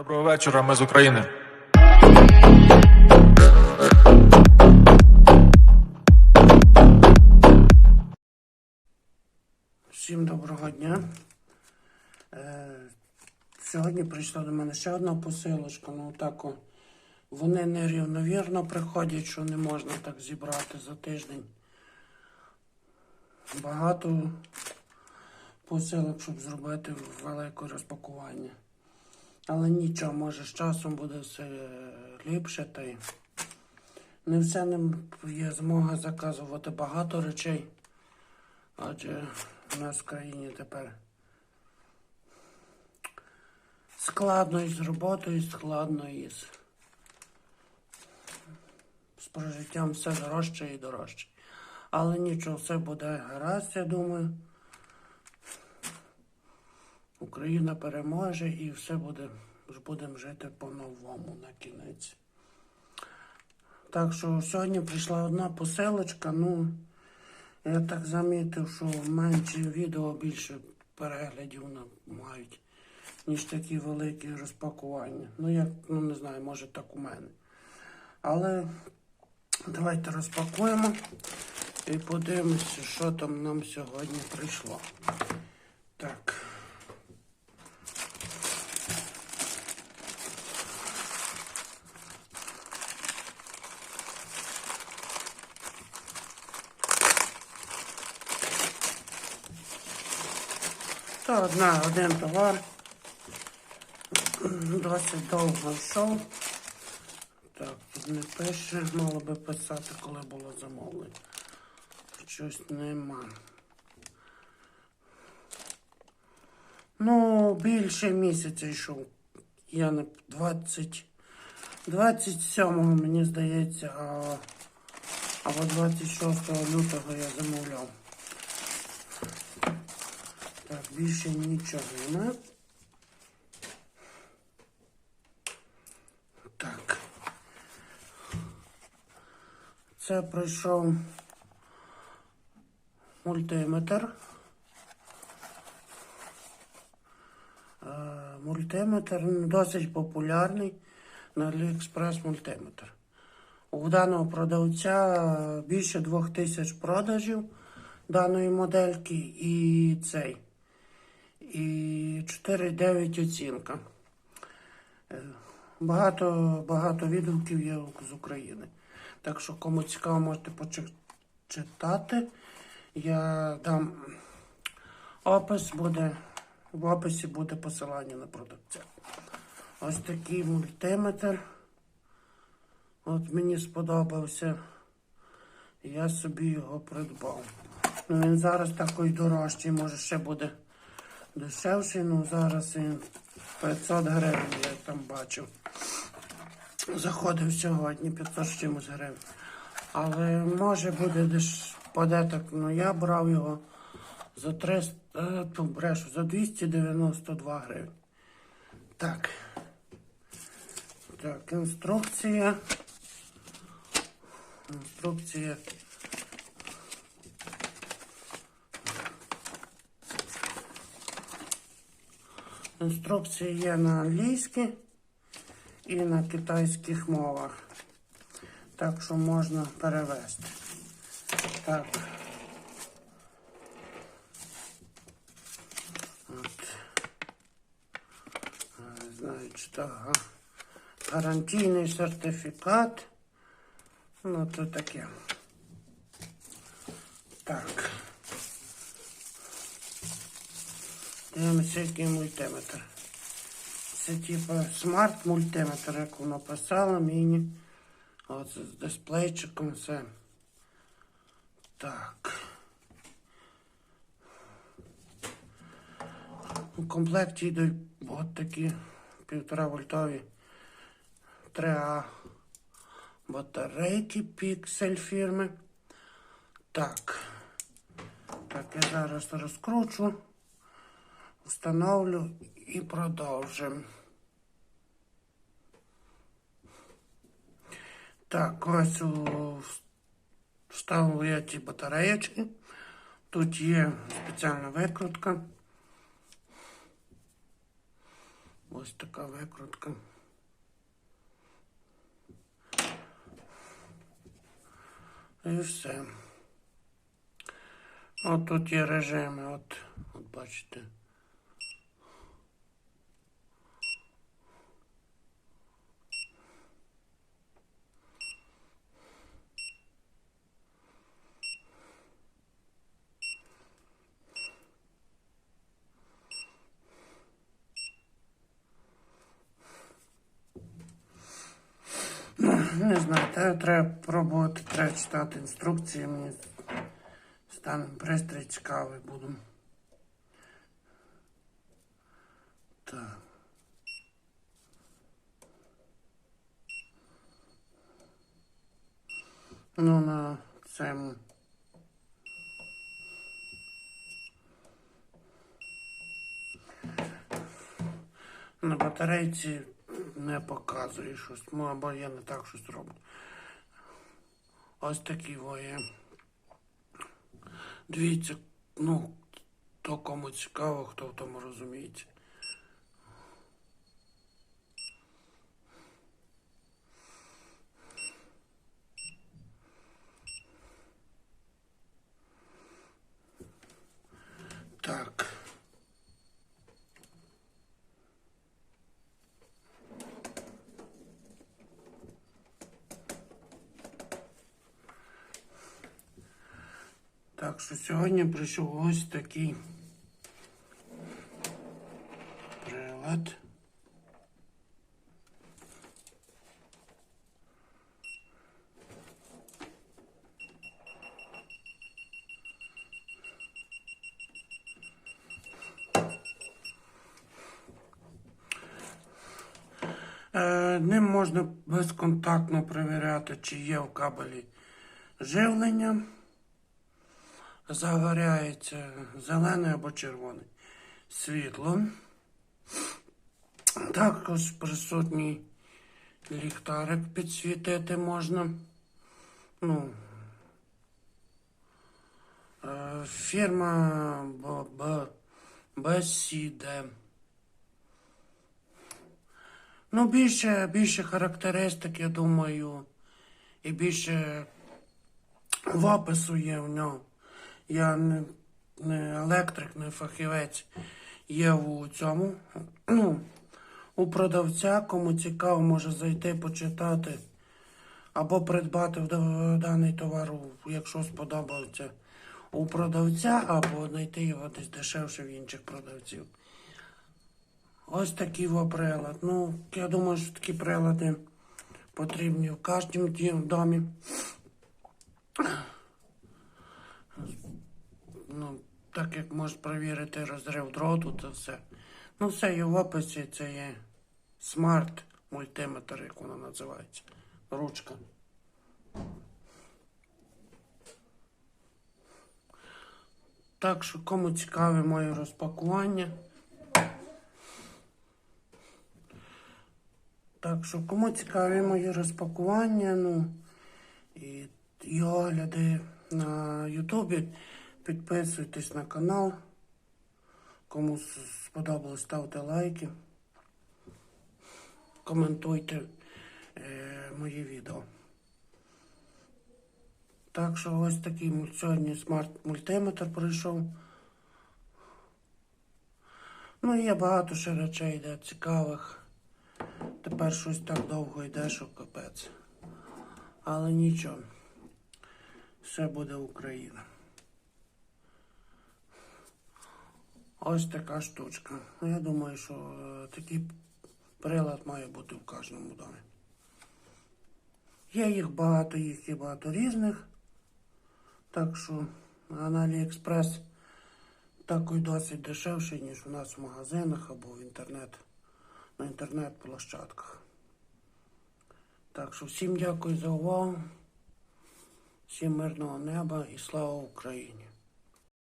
Доброго вечора, ми з України. Всім доброго дня. Е, сьогодні прийшла до мене ще одна посилочка. Ну так вони нерівновірно приходять, що не можна так зібрати за тиждень. Багато посилок, щоб зробити велике розпакування. Але нічого, може з часом буде все ліпше. Та й не все ним є змога заказувати багато речей. Адже у нас в країні тепер складно із роботою, складно із з прожиттям все дорожче і дорожче. Але нічого, все буде гаразд, я думаю. Україна переможе і все буде, будемо жити по-новому на кінець. Так що сьогодні прийшла одна посилочка, ну. Я так замітив, що менше відео більше переглядів мають, ніж такі великі розпакування. Ну, як, ну не знаю, може так у мене. Але давайте розпакуємо і подивимося, що там нам сьогодні прийшло. Так. Та одна, один товар. Досить довго йшов. Так, тут не пише, мало би писати, коли було замовлення. Щось нема. Ну, більше місяця йшов. Я не 20. 27-го, мені здається, а, або 26 лютого я замовляв. Так, більше нічого нема. Так. Це пройшов мультиметр. Е, Мультиметр ну, досить популярний на AliExpress мультиметр. У даного продавця більше двох тисяч продажів даної модельки і цей. І 4,9 оцінка. Е, Багато, багато відгуків є з України. Так що, кому цікаво, можете почитати. Я дам опис буде. В описі буде посилання на продавця. Ось такий мультиметр. От мені сподобався. Я собі його придбав. Ну, він зараз такий дорожчий, може ще буде дешевший, ну зараз він 500 гривень, я там бачив. Заходив сьогодні 500 з чимось гривень. Але може буде деш податок, ну я брав його за 300, е, ту, брешу, за 292 гривень. Так. Так, інструкція. Інструкція. Інструкції є на англійській і на китайських мовах. Так що можна перевести. Так. От. Е, Значить, ага. гарантійний сертифікат. Ну, то таке. Так. Який мультиметр. Це типу смарт мультиметр, як воно писало, міні. От з дисплейчиком все. Так. У комплекті йдуть от такі півтора вольтові 3А батарейки піксель фірми. Так. Так, я зараз розкручу, встановлю і продовжимо. Так, ось вставив я ті батареєчки. Тут є спеціальна викрутка. Ось така викрутка. І все. От тут є режими, от, от бачите. Ну, не знаю, те- треба пробувати, треба читати інструкції. Мені стане пристрій цікавий буду. Так. Ну, на цьому. На батарейці не показує щось, ну або я не так щось роблю. Ось такі воє. Дивіться, ну, то кому цікаво, хто в тому розуміється. Так. Що сьогодні прийшов ось такий прилад. Е, Ним можна безконтактно перевіряти, чи є в кабелі живлення загоряється зелене або червоне світло. Також присутній ліхтарик підсвітити можна. Ну, е, фірма Бесіде. Ну, більше, більше характеристик, я думаю, і більше в опису є в нього. Я не, не електрик, не фахівець. Є у цьому. Ну, у продавця, кому цікаво, може зайти почитати або придбати даний товар, якщо сподобається у продавця, або знайти його десь дешевше в інших продавців. Ось такий во прилад. Ну, я думаю, що такі прилади потрібні в кожному домі. Ну, так як можеш перевірити розрив дроту, то все. Ну, все є в описі, це є смарт мультиметр, як воно називається. Ручка. Так що кому цікаве моє розпакування. Так що кому цікаві мої розпакування, ну і, і огляди на Ютубі, підписуйтесь на канал. Кому сподобалось, ставте лайки. Коментуйте е, мої відео. Так що ось такий сьогодні смарт-мультиметр прийшов. Ну, є багато ще речей, де цікавих. Тепер щось так довго йде, що капець. Але нічого. Все буде Україна. Ось така штучка. Ну, я думаю, що е, такий прилад має бути в кожному домі. Є їх багато, їх є багато різних. Так що на Аліекспрес такий досить дешевший, ніж у нас в магазинах або в інтернет, на інтернет-площадках. Так що всім дякую за увагу. Всім мирного неба і слава Україні!